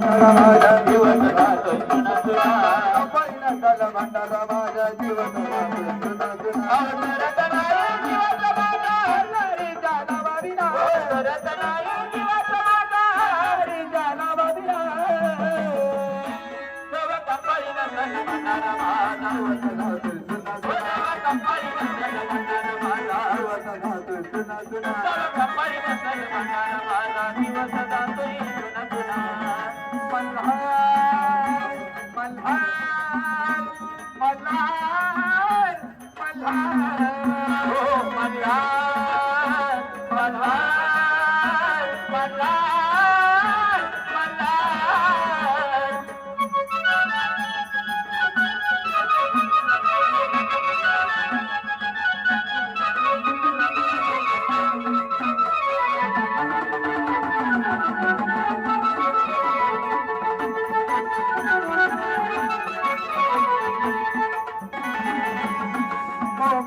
माझा दिवस राहतोय सुना सुना पहिला झाला भंडारा माझा दिवस राहतोय सुना सुना अवसरत नाही दिवस माझा हरी जाला अवसरत नाही दिवस माझा हरी जाला बाबिना पहिला झाला भंडारा माझा दिवस राहतोय सुना सुना तेव्हा पहिला झाला भंडारा माझा दिवस राहतोय सुना सुना तेव्हा पहिला झाला भंडारा माझा दिवस राहतोय सुना सुना मल्हार मल्हार मल्हार मल्हार. हो मल्हार.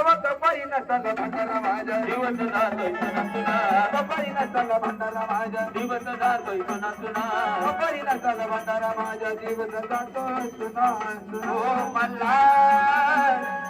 जवा कपाई नसल माझ्या दिवस जातोय सुना सुना कपाई माझ्या दिवस जातोय सुना सुना कपाई माझ्या दिवस जातोय सुना सुना मल्हार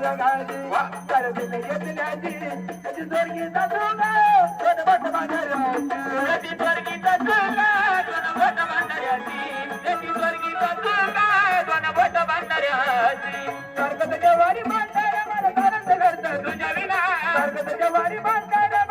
बघाली तर दिले घेतल्याची. त्याची जोडगी दाखवला मला करंत करत. तुझ्या विना सरकत जवारी बांधाऱ्या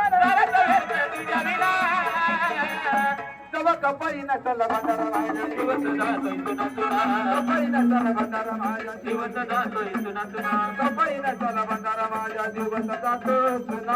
ಕಪೈನ ಸಲಗದರ ಮಾಯ ಶಿವಸದಾ ಸೈತುನ ತುನ ಕಪೈನ ಸಲಗದರ ಮಾಯ ಶಿವಸದಾ ಸೈತುನ ತುನ ಕಪೈನ ಸಲಗದರ ಮಾಯ ಶಿವಸದಾ ಸೈತುನ